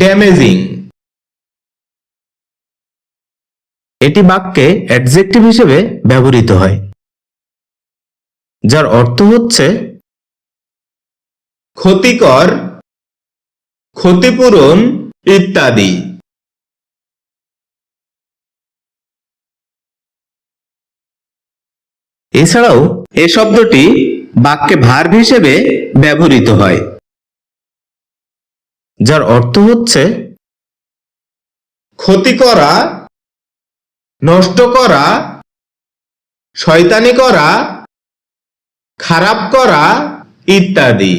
Damaging এটি বাক্যে adjective হিসেবে ব্যবহৃত হয়, যার অর্থ হচ্ছে ক্ষতিকর, ক্ষতিপূরণ ইত্যাদি। এছাড়াও এ শব্দটি বাক্যে ভার্ব হিসেবে ব্যবহৃত হয়। যার অর্থ হচ্ছে ক্ষতি করা নষ্ট করা শয়তানি করা খারাপ করা ইত্যাদি।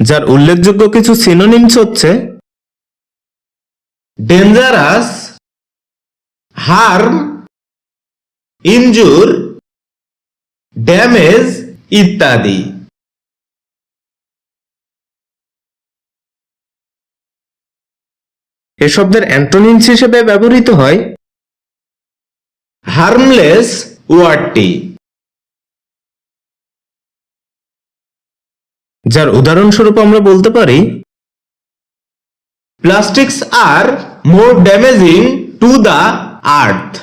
যার উল্লেখযোগ্য কিছু সিনোনিমস হচ্ছে ডেঞ্জারাস হার্ম ইনজুর ড্যামেজ ইত্যাদি। এ শব্দের অ্যান্টোনিমস হিসেবে ব্যবহৃত হয় হার্মলেস ওয়ার্ডটি যার উদাহরণস্বরূপ আমরা বলতে পারি, plastics are more damaging to the earth